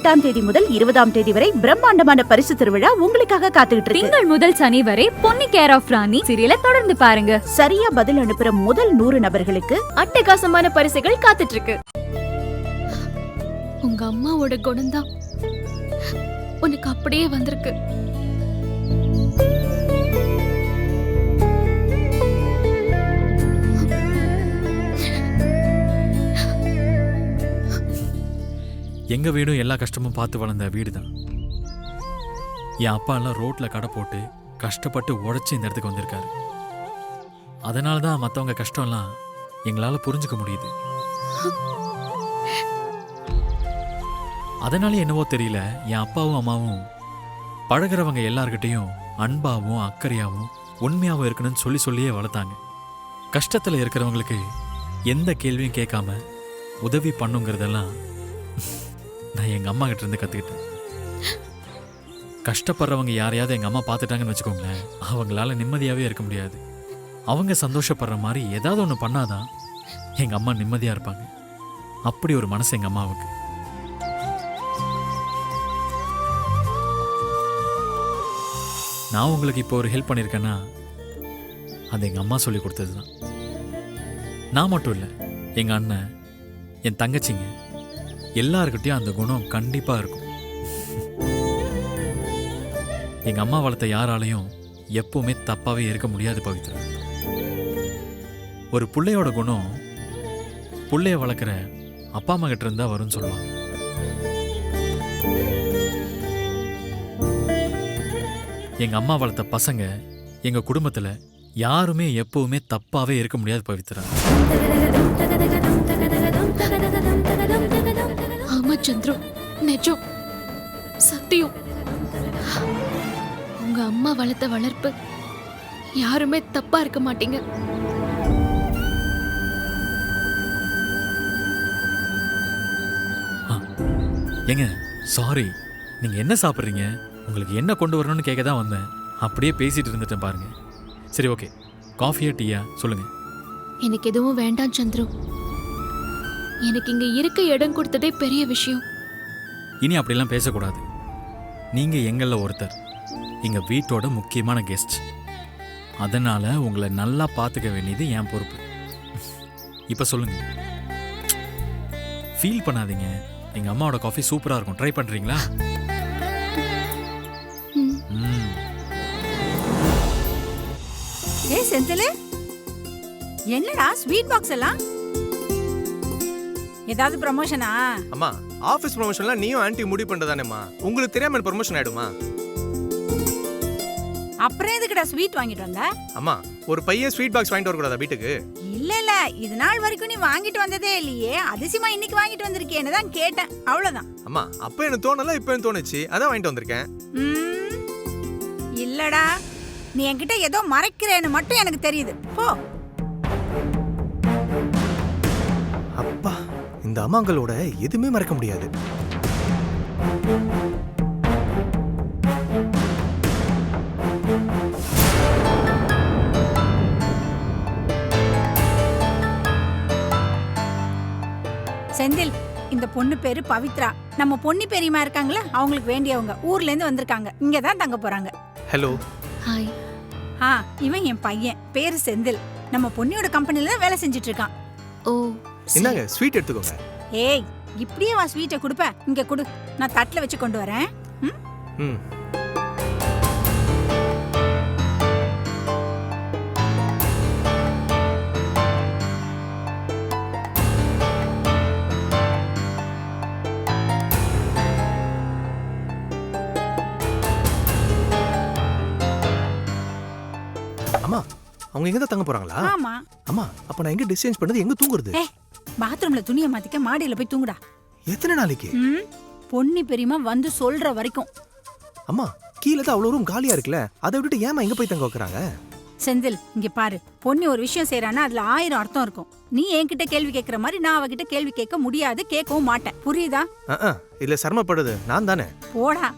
எட்டாம் தேதி முதல் இருபதாம் தேதி வரை பிரம்மாண்டமான பரிசு திருவிழா உங்களுக்காக காத்துக்கிட்டு இருக்கு. திங்கள் முதல் சனி வரை பொன்னி கேர் ஆஃப் ராணி சீரியலை தொடர்ந்து பாருங்க. சரியா பதில் அனுப்புற முதல் நூறு நபர்களுக்கு அட்டகாசமான பரிசுகள் காத்துட்டு இருக்கு. உங்க அம்மாவோட குணம்தான். உனக்கு அப்படியே வந்திருக்கு. எங்க வீடும் எல்லா கஷ்டமும் பார்த்து வளர்ந்த வீடு தான் என் அப்பா எல்லாம் ரோட்ல கடை போட்டு கஷ்டப்பட்டு உழைச்சி இந்த இடத்துக்கு வந்திருக்காரு. அதனால தான் மற்றவங்க கஷ்டம்லாம் எங்களால் புரிஞ்சுக்க முடியுது. அதனால என்னவோ தெரியல என் அப்பாவும் அம்மாவும் பழகுறவங்க எல்லார்கிட்டையும் அன்பாவும் அக்கறையாகவும் உண்மையாகவும் இருக்கணும்னு சொல்லி சொல்லியே வளர்த்தாங்க. கஷ்டத்தில் இருக்கிறவங்களுக்கு எந்த கேள்வியும் கேட்காம உதவி பண்ணுங்கிறதெல்லாம் நான் எங்கள் அம்மா கிட்ட இருந்து கற்றுக்கிட்டேன் கஷ்டப்படுறவங்க யாரையாவது எங்கள் அம்மா பார்த்துட்டாங்கன்னு வச்சுக்கோங்களேன் அவங்களால நிம்மதியாகவே இருக்க முடியாது. அவங்க சந்தோஷப்படுற மாதிரி ஏதாவது ஒன்று பண்ணாதான் எங்கள் அம்மா நிம்மதியாக இருப்பாங்க. அப்படி ஒரு மனசு எங்கள் அம்மாவுக்கு. நான் உங்களுக்கு இப்போ ஒரு ஹெல்ப் பண்ணியிருக்கேன்னா அது எங்கள் அம்மா சொல்லி கொடுத்தது தான் நான் மட்டும் இல்லை எங்கள் அண்ணன் என் தங்கச்சிங்க எல்லாருக்கிட்டையும் அந்த குணம் கண்டிப்பாக இருக்கும். எங்கள் அம்மா வளர்த்த யாராலையும் எப்பவுமே தப்பாகவே இருக்க முடியாது பவித்ரா. ஒரு பிள்ளையோட குணம் பிள்ளைய வளர்க்குற அப்பா அம்மா கிட்ட இருந்தால் வரும்னு சொல்லுவாங்க. எங்கள் அம்மா வளர்த்த பசங்க எங்கள் குடும்பத்தில் யாருமே எப்பவுமே தப்பாகவே இருக்க முடியாது பவித்ரா. சந்துரு நிஜம். சத்தியம். உங்க அம்மா வளர்த்த வளர்ப்பு யாருமே தப்பா இருக்க மாட்டீங்க. ஏங்க சாரி நீங்க என்ன சாப்பிட்றீங்க? உங்களுக்கு என்ன கொண்டு வரணும்னு கேட்க தான் வந்தேன். அப்படியே பேசிட்டு இருந்துட்டேன் பாருங்க. சரி ஓகே காஃபியா டீயா சொல்லுங்க. எனக்கு எதுவும் வேண்டாம் சந்துரு. எனக்கு இங்க இருக்க இடம் கொடுத்ததே பெரிய விஷயம். இனி அப்படிலாம் பேசக்கூடாது. நீங்க எங்கள ஒருத்தர் எங்க வீட்டோட முக்கியமான கெஸ்ட். அதனால உங்களை நல்லா பார்த்துக்க வேண்டியது என் பொறுப்பு. இப்ப சொல்லுங்க. ஃபீல் பண்ணாதீங்க. எங்க அம்மாவோட காஃபி சூப்பரா இருக்கும். ட்ரை பண்றீங்களா? ம். ஏய் செந்திலு என்னடா ஸ்வீட் பாக்ஸ் எல்லாம்? ஏதாவது ப்ரமோஷனா அம்மா ஆபீஸ் ப்ரொமோஷன்லாம் நீயும் ஆன்ட்டி முடிவு பண்றதானேம்மா உங்களுக்கு தெரியாம ப்ரொமோஷன் ஆயிடுமா? அப்புறம் எதுக்குடா ஸ்வீட் வாங்கிட்டு வந்த? அம்மா ஒரு பையன் ஸ்வீட் பாக்ஸ் வாங்கிட்டு வரக்கூடாதா வீட்டுக்கு? இல்ல இல்ல இது நாள் வரைக்கும் நீ வாங்கிட்டு வந்ததே இல்லையே. அதிசயமா இன்னைக்கு வாங்கிட்டு வந்திருக்கேன்னு தான் கேட்டேன். அவ்வளவுதான். அம்மா அப்ப எனக்கு தோணல இப்ப எனக்கு தோணுச்சு. அதான் வாங்கிட்டு வந்திருக்கேன். ம், இல்லடா. நீ என்கிட்ட ஏதோ மறைக்கிறேன்னு மட்டும் எனக்கு தெரியுது. போ. இந்த அம்மாங்களோட எதுவுமே மறக்க முடியாது. செந்தில் இந்த பொண்ணு பேரு பவித்ரா. நம்ம பொண்ணு பெரியமா இருக்காங்களே? அவங்களுக்கு வேண்டியவங்க ஊர்ல இருந்து வந்திருக்காங்க. இங்க தான் தங்க போறாங்க. ஹலோ ஹாய் ஆ இவன் என் பையன். பேரு செந்தில். நம்ம பொண்ணியோட கம்பெனில தான் வேலை செஞ்சுட்டு இருக்கான். ஓ என்னங்க ஸ்வீட் எடுத்துக்கோங்க. ஏய் இப்படியே வா ஸ்வீட்டை கொடுப்ப. இங்க கொடு. நான் தட்டுல வச்சு கொண்டு வரேன். ம்? ம். அம்மா அவங்க எங்க தான் தங்க போறாங்களா? ஆமா. அம்மா அப்ப நான் எங்க டிஸ்சேஞ்ச் பண்ணது எங்க தூங்குறது? பாத்ரூம்ல துணியை மாத்திக்க மாடியில போய் தூங்குடா. எத்தனை நாளைக்கு? ம் பொன்னி பெரியமா வந்து சொல்ற வரைக்கும். அம்மா கீழே தான் அவ்வளோ ரூம் காலியா இருக்குல்ல? அதை விட்டுட்டு ஏமா எங்க போய் தங்க வைக்கிறாங்க? செந்தில் இங்க பாரு. பொன்னி ஒரு விஷயம் செய்யறானா அதுல ஆயிரம் அர்த்தம் இருக்கும். நீ என்கிட்ட கேள்வி கேட்கற மாதிரி நான் அவகிட்ட கேள்வி கேட்க முடியாது கேட்கவும் மாட்டேன். புரியுதா? அஹ், அஹ், இதுல சிரமப்படுது. நான் தானே? போடா.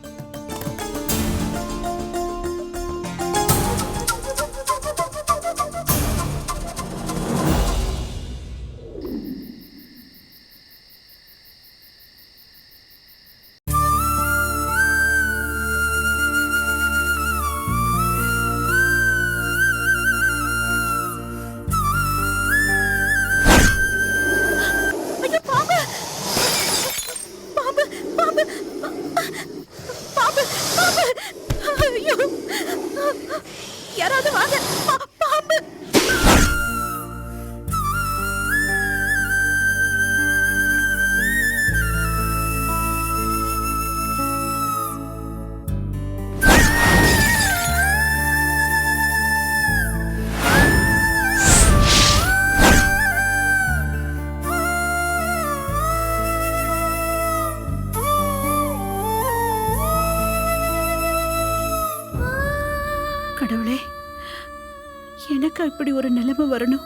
அப்படி இப்படி ஒரு நிலைமை வரணும்?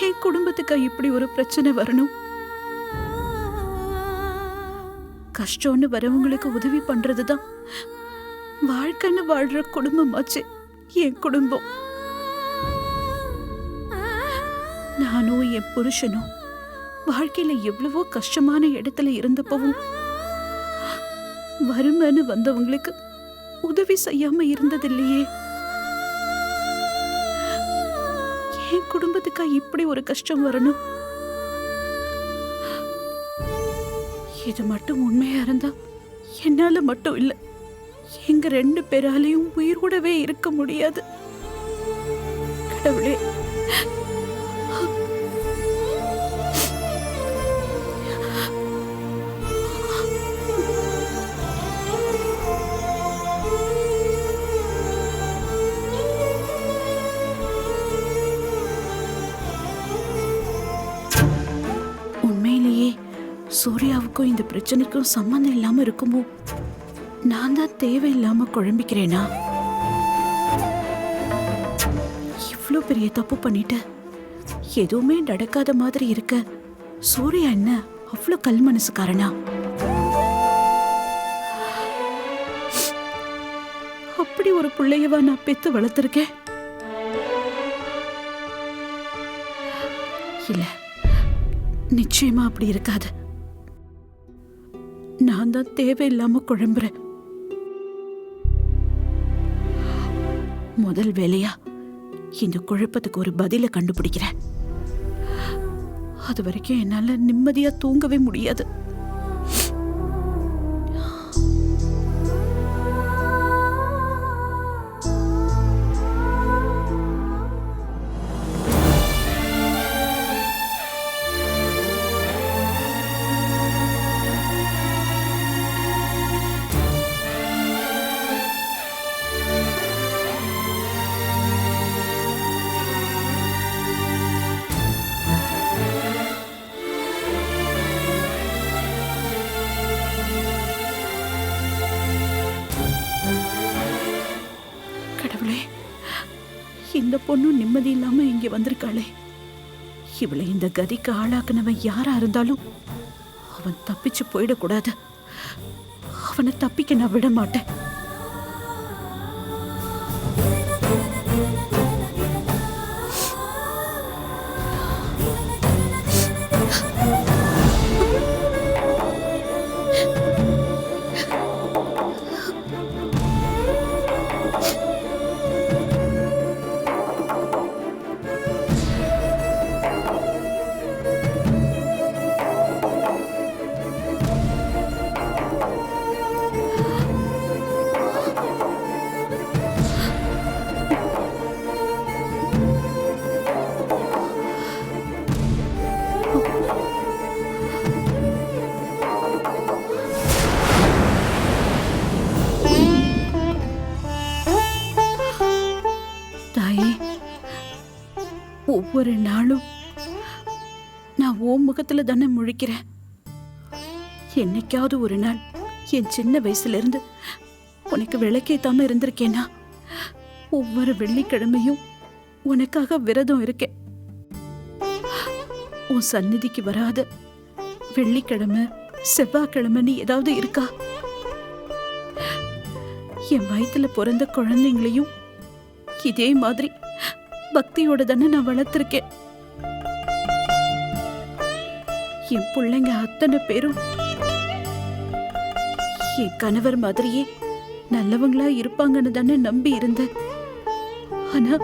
என் குடும்பத்துக்கு இப்படி ஒரு பிரச்சனை வரணும்? கஷ்டம்னு வரவங்களுக்கு உதவி பண்றதுதான். வாழ்க்கைன்னு வாழ்ற குடும்பமாச்சு என் குடும்பம். நானும் என் புருஷனும் வாழ்க்கையில எவ்வளவோ கஷ்டமான இடத்துல இருந்தப்பவும் வறுமைன்னு வந்தவங்களுக்கு உதவி செய்யாம இருந்ததில்லையே. என் குடும்பத்துக்கா இப்படி ஒரு கஷ்டம் வரணும்? இது மட்டும் உண்மையா இருந்தா என்னால மட்டும் இல்ல. எங்க ரெண்டு பேராலையும் உயிரோடவே இருக்க முடியாது. கடவுளே. சூர்யாவுக்கும் இந்த பிரச்சனைக்கும் சம்மந்தம் இல்லாம இருக்குமோ? நான் தான் தேவையில்லாம குழம்பிக்கிறேனா? இவ்வளோ பெரிய தப்பு பண்ணிட்டேன் எதுவுமே நடக்காத மாதிரி இருக்க. சூர்யா என்ன அவ்வளோ கல் மனசுக்காரனா? அப்படி ஒரு பிள்ளையவா நான் பெத்து வளர்த்துருக்கேன். இல்லை நிச்சயமா அப்படி இருக்காது. நான் தான் தேவையில்லாம குழம்புறேன். முதல் வேலையா இந்த குழப்பத்துக்கு ஒரு பதில கண்டுபிடிக்கிறேன். அது வரைக்கும் என்னால நிம்மதியா தூங்கவே முடியாது. இந்த பொண்ணும் நிம்மதி இல்லாம இங்க வந்திருக்காளே. இவளை இந்த கதிக்கு ஆளாக்குனவன் யாரா இருந்தாலும் அவன் தப்பிச்சு போயிடக்கூடாது. அவனை தப்பிக்க நான் விட மாட்டேன் ஒரு நாளும் நான் ஓ முகத்துல தானே முழிக்கிறேன். என்னைக்காவது ஒரு நாள் என் சின்ன வயசுல இருந்து உனக்கு விளக்கேத்தாம இருந்திருக்கேனா? ஒவ்வொரு வெள்ளிக்கிழமையும் உனக்காக விரதம் இருக்கேன். உன் சந்நிதிக்கு வராத வெள்ளிக்கிழமை செவ்வாய்க்கிழமைன்னு ஏதாவது இருக்கா? என் வயிற்றுல பிறந்த குழந்தைங்களையும் இதே மாதிரி பக்தியோட தானே நான் வளர்த்துருக்கேன். என் பிள்ளைங்க அத்தனை பேரும் என் கணவர் மாதிரியே நல்லவங்களா இருப்பாங்கன்னு தானே நம்பி இருந்தேன். ஆனா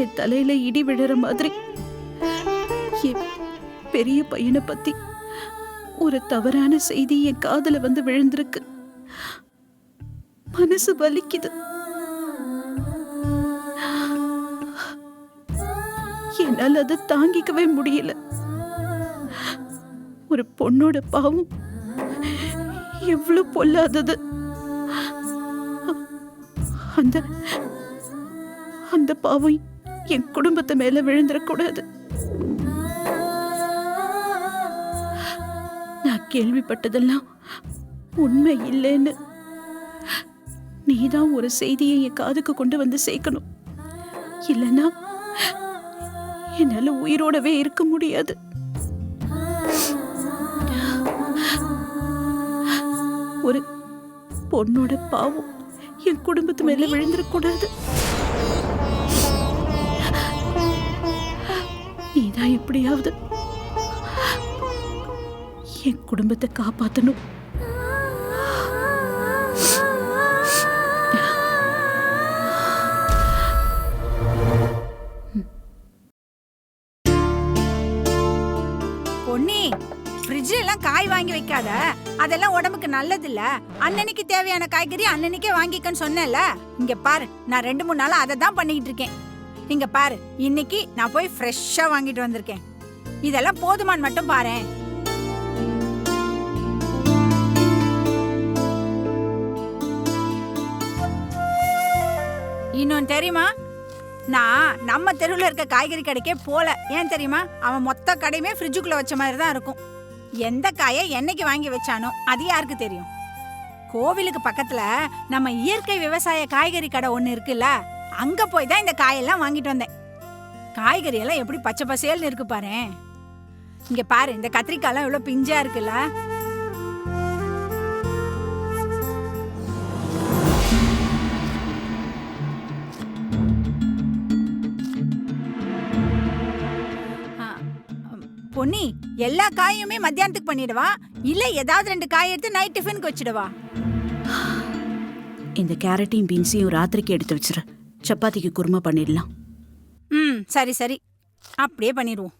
என் தலையில இடி விழுற மாதிரி என் பெரிய பையனை பத்தி ஒரு தவறான செய்தி என் காதல வந்து விழுந்திருக்கு. மனசு வலிக்குது. என்னால் அதை தாங்கிக்கவே முடியல. ஒரு பொண்ணோட பாவம் எவ்வளவு பொல்லாதது. அந்த அந்த பாவம் என் குடும்பத்தை மேல விழுந்துடக்கூடாது. நான் கேள்விப்பட்டதெல்லாம் உண்மை இல்லைன்னு. நீதான் ஒரு செய்தியை என் காதுக்கு கொண்டு வந்து சேர்க்கணும். இல்லைன்னா என்னால உயிரோடவே இருக்க முடியாது. ஒரு பொண்ணோட பாவம் என் குடும்பத்து மேல விழுந்துடக்கூடாது நீதான் எப்படியாவது என் குடும்பத்தை காப்பாத்தணும். காய் அதெல்லாம் உடம்புக்கு நல்லது இல்ல அன்னன்னைக்கு தேவையான காய்கறி அன்னன்னைக்கே வாங்கிக்கன்னு சொன்னேன்ல. இங்க பாரு நான் ரெண்டு மூணு நாளா அதை தான் பண்ணிக்கிட்டு இருக்கேன் இங்க பாரு இன்னைக்கு நான் போய் ஃப்ரெஷ்ஷா வாங்கிட்டு வந்திருக்கேன். இதெல்லாம் போதுமான்னு மட்டும் பாரேன். இன்னொன்னு தெரியுமா? நான் நம்ம தெருவில் இருக்க காய்கறி கடைக்கே போகல ஏன் தெரியுமா? அவன் மொத்த கடையுமே ஃப்ரிட்ஜுக்குள்ளே வச்ச மாதிரி தான் இருக்கும். எந்த காயை என்னைக்கு வாங்கி வச்சானோ அது யாருக்கு தெரியும்? கோவிலுக்கு பக்கத்துல நம்ம இயற்கை விவசாய காய்கறி கடை ஒன்று இருக்குல்ல அங்க போய் தான் இந்த காயெல்லாம் வாங்கிட்டு வந்தேன். காய்கறி எல்லாம் எப்படி பச்சை பசேல்னு இருக்கு பாரு. இங்க பாரு இந்த கத்திரிக்காய்லாம் எவ்வளவு பிஞ்சா இருக்குல்ல. பொன்னி எல்லா காயுமே மத்தியானத்துக்கு பண்ணிடவா. இல்ல ஏதாவது ரெண்டு காய் எடுத்து நைட் டிஃபனுக்கு வச்சிடவா. இந்த கேரட்டையும் பீன்ஸையும் ராத்திரிக்கு எடுத்து வச்சிரு. சப்பாத்திக்கு குருமா பண்ணிடலாம். ம் சரி சரி. அப்படியே பண்ணிடுவோம்.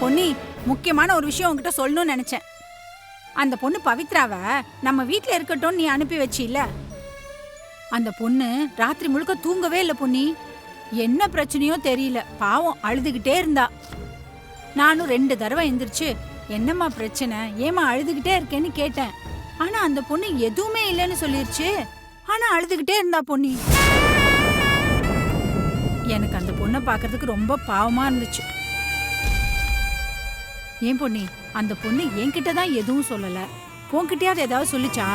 பொன்னி முக்கியமான ஒரு விஷயம் உன்கிட்ட சொல்லணும்னு நினைச்சேன். அந்த பொண்ணு பவித்ராவை நம்ம வீட்டில் இருக்கட்டும் நீ அனுப்பி வச்சில அந்த பொண்ணு ராத்திரி முழுக்க தூங்கவே இல்லை பொன்னி. என்ன பிரச்சனையோ தெரியல. பாவம் அழுதுகிட்டே இருந்தா. நானும் ரெண்டு தடவை எந்திரிச்சு என்னம்மா பிரச்சனை? ஏமா அழுதுகிட்டே இருக்கேன்னு கேட்டேன். ஆனா அந்த பொண்ணு எதுவுமே இல்லைன்னு சொல்லிருச்சு. ஆனா அழுதுகிட்டே இருந்தா பொண்ணி எனக்கு அந்த பொண்ணை பார்க்கறதுக்கு ரொம்ப பாவமா இருந்துச்சு. ஏன் பொண்ணி அந்த பொண்ணு என்கிட்ட தான் எதுவும் சொல்லல. உன்கிட்டயாவது ஏதாவது சொல்லிச்சா?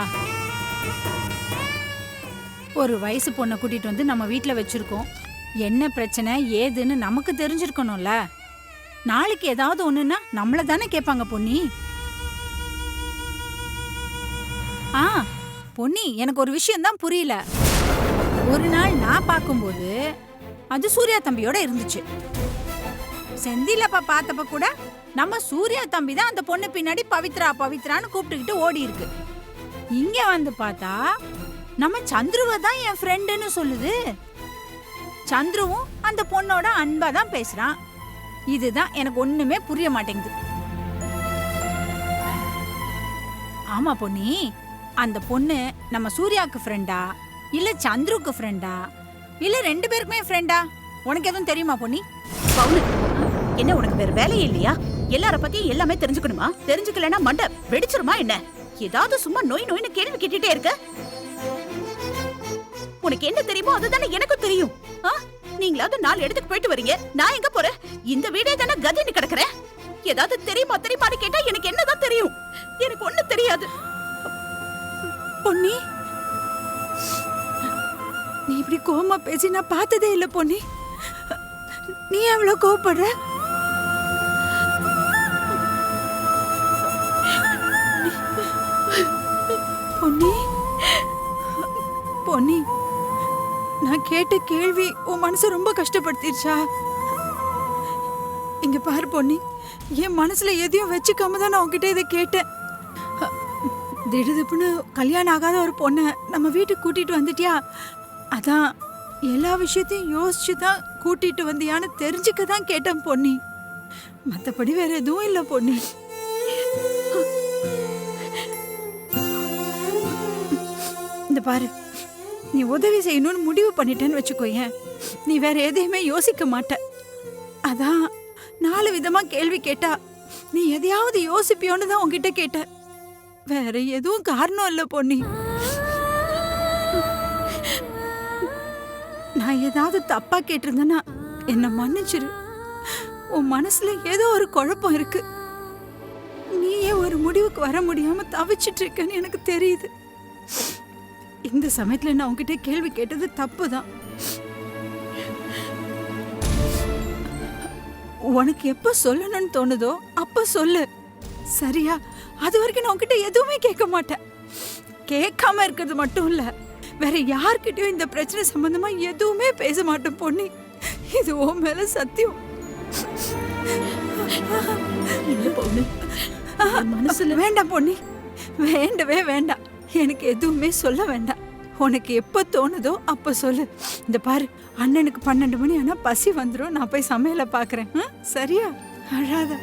ஒரு வயசு பொண்ணை கூட்டிட்டு வந்து நம்ம வீட்டில் வச்சிருக்கோம். என்ன பிரச்சனை ஏதுன்னு நமக்கு தெரிஞ்சிருக்கணும்ல. நாளைக்கு ஏதாவது ஒண்ணுன்னா நம்மள தானே கேட்பாங்க பொன்னி. ஆ பொன்னி எனக்கு ஒரு விஷயம் தான் புரியல. ஒரு நாள் நான் பார்க்கும்போது அது சூர்யா தம்பியோட இருந்துச்சு. செந்திலப்பா பார்த்தப்ப கூட நம்ம சூர்யா தம்பி தான் அந்த பொண்ணு பின்னாடி பவித்ரா பவித்ரான்னு கூப்பிட்டுக்கிட்டு ஓடி இருக்கு. இங்க வந்து பார்த்தா நம்ம சந்துருவ தான் என் ஃப்ரெண்டுன்னு சொல்லுது. சந்துருவும் அந்த பொண்ணோட அன்பா தான் பேசுறான். இதுதான் எனக்கு ஒண்ணுமே புரிய மாட்டேங்குது. ஆமா பொன்னி அந்த பொண்ணு நம்ம சூர்யாவுக்கு ஃப்ரெண்டா இல்ல சந்துருக்கு ஃப்ரெண்டா இல்ல ரெண்டு பேருக்குமே ஃப்ரெண்டா உனக்கு எதுவும் தெரியுமா பொன்னி? பவுனு என்ன உனக்கு வேற வேலையே இல்லையா? எல்லார பத்தி எல்லாமே தெரிஞ்சுக்கணுமா? தெரிஞ்சுக்கலன்னா மண்டை வெடிச்சிருமா என்ன? ஏதாவது சும்மா நோய் நோய்னு கேள்வி கேட்டுட்டே இருக்க. உனக்கு என்ன தெரியுமோ அதுதானே எனக்கும் தெரியும். நீங்களாவது நாலு இடத்துக்கு போயிட்டு வரீங்க. நான் எங்க போறேன்? இந்த வீடே தானே கதின்னு கிடக்குறேன் ஏதாவது தெரியுமா தெரியுமான்னு கேட்டா எனக்கு என்னதான் தெரியும்? எனக்கு ஒண்ணு தெரியாது. பொன்னி? நீ இப்படி கோவமா பேசி நான் பார்த்ததே இல்ல பொன்னி. நீ எவ்வளவு கோவப்படுற? பொன்னி நான் கேட்ட கேள்வி உன் மனசை ரொம்ப கஷ்டப்படுத்திடுச்சா இங்க பாரு பொன்னி. என் மனசுல எதையும் வச்சுக்காம தான் நான் உங்ககிட்ட இதை கேட்டேன். திடுதிப்புன்னு கல்யாணம் ஆகாத ஒரு பொண்ணை நம்ம வீட்டுக்கு கூட்டிட்டு வந்துட்டியா? அதான் எல்லா விஷயத்தையும் யோசிச்சு தான் கூட்டிட்டு வந்தியான்னு தெரிஞ்சுக்க தான் கேட்டேன் பொன்னி. மற்றபடி வேற எதுவும் இல்லை பொன்னி. இந்த பாரு. நீ உதவி செய்யணும்னு முடிவு பண்ணிட்டேன்னு வச்சுக்கோயேன். நீ வேற எதையுமே யோசிக்க மாட்ட. அதான் நாலு விதமா கேள்வி கேட்டா நீ எதையாவது யோசிப்பியோன்னு தான் உன்கிட்ட கேட்ட. வேற எதுவும் காரணம் இல்லை பொன்னி. நான் ஏதாவது தப்பா கேட்டிருந்தேன்னா என்னை மன்னிச்சிரு. உன் மனசுல ஏதோ ஒரு குழப்பம் இருக்கு. நீயே ஒரு முடிவுக்கு வர முடியாம தவிச்சிட்டு இருக்கன்னு எனக்கு தெரியுது. இந்த சமயத்துல நான் உன்கிட்ட கேள்வி கேட்டது தப்பு தான் உனக்கு எப்ப சொல்லணும்னு தோணுதோ அப்ப சொல்லு. சரியா? அது வரைக்கும் நான் உன்கிட்ட எதுவுமே கேட்க மாட்டேன். கேட்காம இருக்கிறது மட்டும் இல்ல. வேற யார்கிட்டயும் இந்த பிரச்சனை சம்பந்தமா எதுவுமே பேச மாட்டேன் பொன்னி. இது உன் மேல சத்தியம். பொண்ணு மனசுல வேண்டாம் பொன்னி. வேண்டவே வேண்டாம். எனக்கு எதுவுமே சொல்ல வேண்டாம். உனக்கு எப்போ தோணுதோ அப்போ சொல்லு. இந்த பாரு அண்ணனுக்கு பன்னெண்டு மணி ஆனால் பசி வந்துடும் நான் போய் சமையலை பார்க்குறேன். சரியா? அழாத.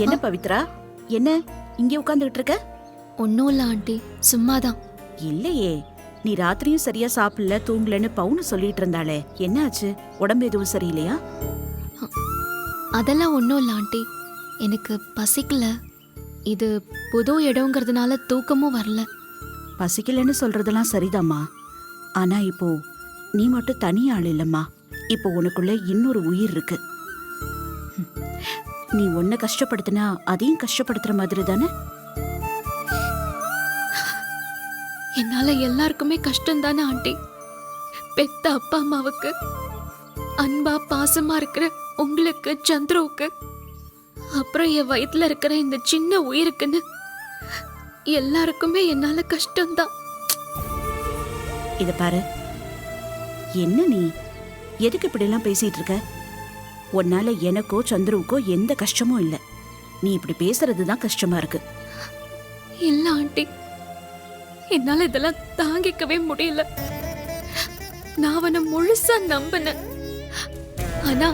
என்ன பவித்ரா? என்ன? இங்கே உட்கார்ந்துகிட்டு இருக்க ஒன்றும் இல்லை ஆண்டி சும்மாதான். இல்லையே. நீ ராத்திரியும் சரியா சாப்பிடல தூங்கலன்னு பவுனு சொல்லிட்டு இருந்தாளே. என்னாச்சு உடம்பு எதுவும் சரியில்லையா? அதெல்லாம் ஒன்றும் இல்லை ஆண்டி. எனக்கு பசிக்கல. இது புது இடங்கிறதுனால தூக்கமும் வரல. பசிக்கலன்னு சொல்றதெல்லாம் சரிதாம்மா. ஆனா இப்போ நீ மட்டும் தனி ஆள் இல்லம்மா. இப்போ உனக்குள்ள இன்னொரு உயிர் இருக்கு. ம். நீ உன்னை கஷ்டப்படுத்தினா அதையும் கஷ்டப்படுத்துற மாதிரி தானே? என்னால எல்லாருக்குமே கஷ்டம் தானே ஆண்டி. பெத்த அப்பா அம்மாவுக்கு அன்பா பாசமா இருக்கிற உங்களுக்கு சந்திரவுக்கு அப்புறம் என் வயித்துல இருக்கிற இந்த சின்ன உயிருக்குன்னு எல்லாருக்குமே என்னால கஷ்டம்தான் இத பாரு. என்ன நீ? எதுக்கு இப்படிலாம் பேசிட்டு இருக்க? உன்னால எனக்கோ சந்துருவுக்கோ எந்த கஷ்டமும் இல்லை. நீ இப்படி பேசுறது தான் கஷ்டமா இருக்கு. இல்ல ஆண்டி. என்னால இதெல்லாம் தாங்கிக்கவே முடியல. நான் அவனை முழுசா நம்பினேன். ஆனா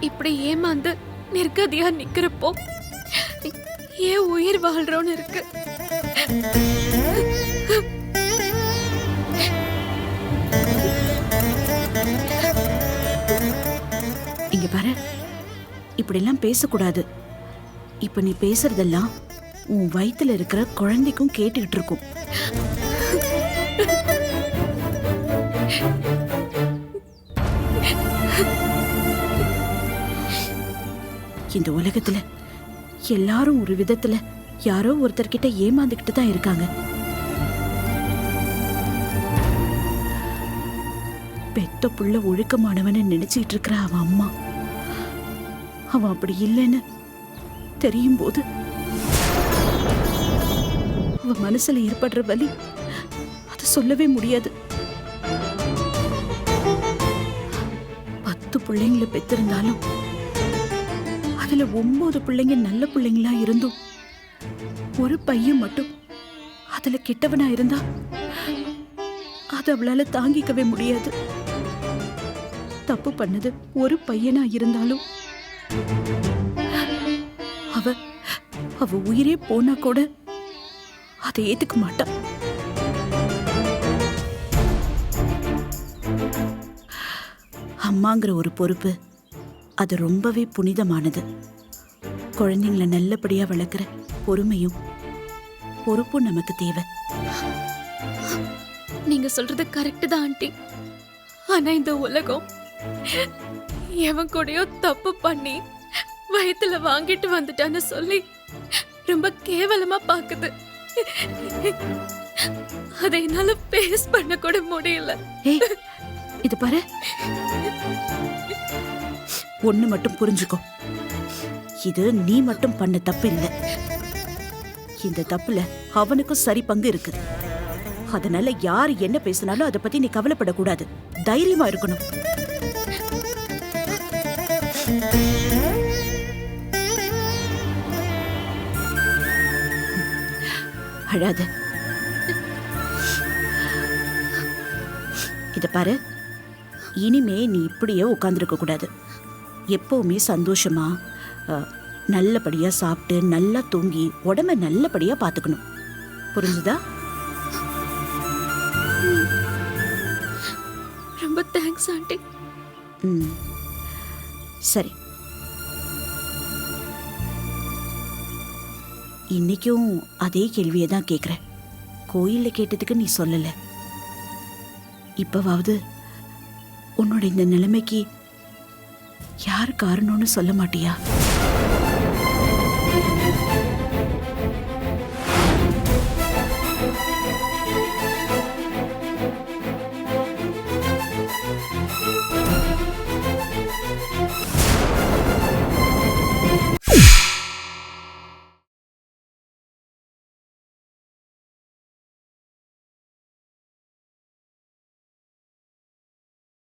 இப்படி ஏமாந்து நிர்கதியா நிக்கிறப்போ ஏன் உயிர் வாழ்றோன்னு இருக்கு. இங்க பாரு. இப்படிலாம் பேசக்கூடாது. இப்ப நீ பேசுறதெல்லாம் உன் வயித்துல இருக்கிற குழந்தைக்கும் கேட்டுக்கிட்டு இருக்கும். இந்த உலகத்துல எல்லாரும் ஒரு விதத்துல யாரோ ஒருத்தர்கிட்ட ஏமாந்துக்கிட்டு தான் இருக்காங்க. பெத்த புள்ள ஒழுக்கமானவன்னு நினைச்சிட்டு இருக்கிற அவன் அம்மா. அவன் அப்படி இல்லைன்னு தெரியும் போது அவன் மனசுல ஏற்படுற வலி அதை சொல்லவே முடியாது. பத்து பிள்ளைங்களை பெத்திருந்தாலும் அதுல ஒன்பது பிள்ளைங்க நல்ல பிள்ளைங்களா இருந்தும் ஒரு பையன் மட்டும் அதுல கெட்டவனா இருந்தா அது அவளால தாங்கிக்கவே முடியாது. தப்பு பண்ணது ஒரு பையனா இருந்தாலும் அவ அவ உயிரே போனா கூட அதை ஏத்துக்க மாட்டா. அம்மாங்கிற ஒரு பொறுப்பு அது ரொம்பவே புனிதமானது. குழந்தைங்கள நல்லபடியா வளர்க்குற பொறுமையும் பொறுப்பும் நமக்கு தேவை. நீங்க சொல்றது கரெக்ட் தான் ஆண்டி. ஆனா இந்த உலகம் எவன் கூடயோ தப்பு பண்ணி வயித்துல வாங்கிட்டு வந்துட்டான்னு சொல்லி ரொம்ப கேவலமா பாக்குது. அதை என்னால பேஸ் பண்ண கூட முடியல. இது பாரு. ஒண்ணு மட்டும் புரிஞ்சுக்கோ. இது நீ மட்டும் பண்ண தப்பு இல்ல. இந்த தப்புல அவனுக்கும் சரி பங்கு இருக்கு அதனால யார் என்ன பேசினாலும் அதை பத்தி நீ கவலைப்படக்கூடாது. தைரியமா இருக்கணும். அழாத. இத பாரு. இனிமே நீ இப்படியே உட்காந்துருக்க கூடாது. எப்பவுமே சந்தோஷமா நல்லபடியா சாப்பிட்டு நல்லா தூங்கி உடம்ப நல்லபடியா பாத்துக்கணும். புரிஞ்சுதா? ரொம்ப தேங்க்ஸ் ஆண்டி. ம். சரி. இன்னைக்கும் அதே கேள்வியை தான் கேட்குறேன் கோயிலில் கேட்டதுக்கு நீ சொல்லல. இப்பவாவது உன்னோட இந்த நிலைமைக்கு யார் காரணம்னு சொல்ல மாட்டியா?